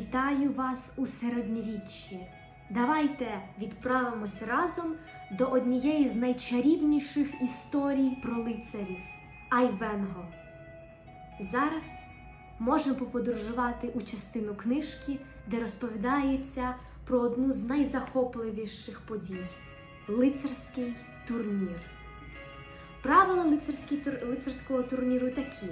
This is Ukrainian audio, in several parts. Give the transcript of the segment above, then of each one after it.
Вітаю вас у середньовіччі. Давайте відправимось разом до однієї з найчарівніших історій про лицарів Айвенго. Зараз можемо поподорожувати у частину книжки, де розповідається про одну з найзахопливіших подій лицарський турнір. Правила лицарського турніру такі: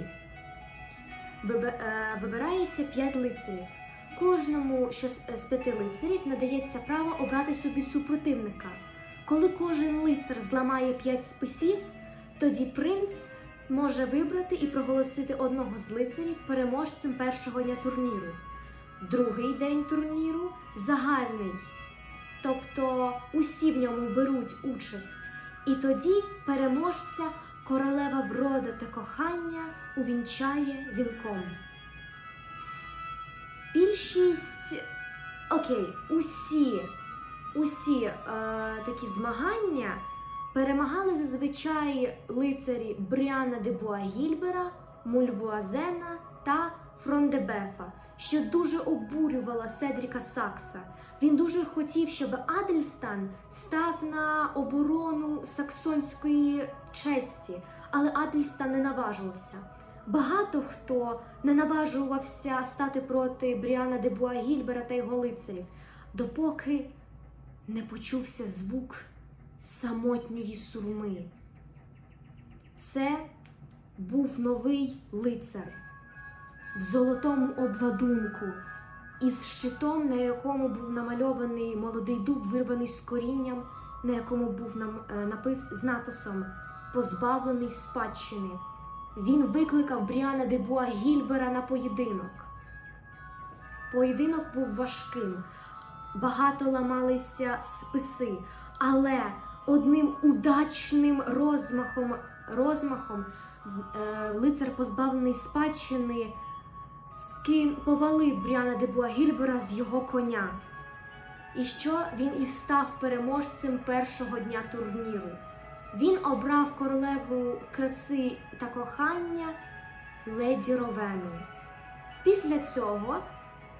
е, вибирається 5 лицарів. Кожному що з п'яти лицарів надається право обрати собі супротивника. Коли кожен лицар зламає 5 списів, тоді принц може вибрати і проголосити одного з лицарів переможцем першого дня турніру. Другий день турніру загальний. Тобто усі в ньому беруть участь. І тоді переможця королева врода та кохання увінчає вінком. Більшість окей, усі, усі е, такі змагання перемагали зазвичай лицарі Бріана де Буагільбера, Мульвуазена та Фрондебефа, що дуже обурювала Седріка Сакса. Він дуже хотів, щоб Адельстан став на оборону саксонської честі, але Адельстан не наважувався. Багато хто не наважувався стати проти Бріана де Буагільбера та його лицарів, допоки не почувся звук самотньої сурми. Це був новий лицар в золотому обладунку із щитом, на якому був намальований молодий дуб, вирваний з корінням, на якому був е, напис з написом Позбавлений спадщини. Він викликав Бріана де Буагільбера на поєдинок. Поєдинок був важким, багато ламалися списи, але одним удачним розмахом, розмахом е, лицар позбавлений спадщини скин, повалив Бріана де Буагільбера з його коня. І що він і став переможцем першого дня турніру. Він обрав королеву краси та кохання леді Ровену. Після цього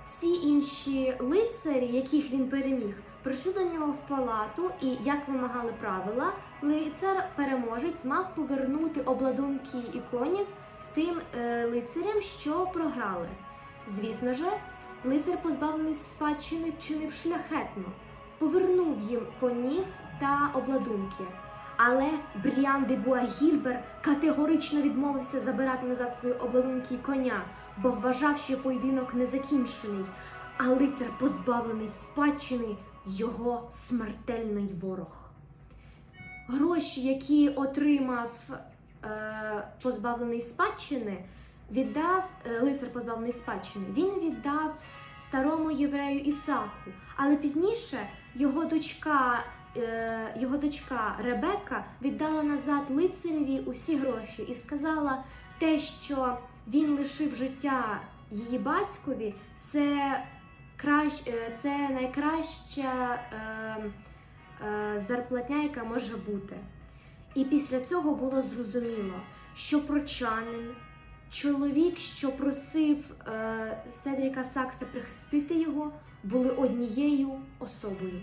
всі інші лицарі, яких він переміг, прийшли до нього в палату, і, як вимагали правила, лицар-переможець мав повернути обладунки іконів тим е, лицарям, що програли. Звісно ж, лицар, позбавлений спадщини, вчинив шляхетно, повернув їм конів та обладунки. Але Бріан де Буагільбер категорично відмовився забирати назад свої обладунки і коня, бо вважав, що поєдинок не закінчений, а лицар позбавлений спадщини його смертельний ворог. Гроші, які отримав е, позбавлений спадщини, віддав е, лицар позбавлений спадщини. Він віддав старому єврею Ісаку, але пізніше його дочка, його дочка Ребекка віддала назад лицареві усі гроші і сказала те, що він лишив життя її батькові, це кращ, е, це найкраща е, е, зарплатня, яка може бути. І після цього було зрозуміло, що прочанин, чоловік, що просив е, Седріка Сакса прихистити його, були однією особою.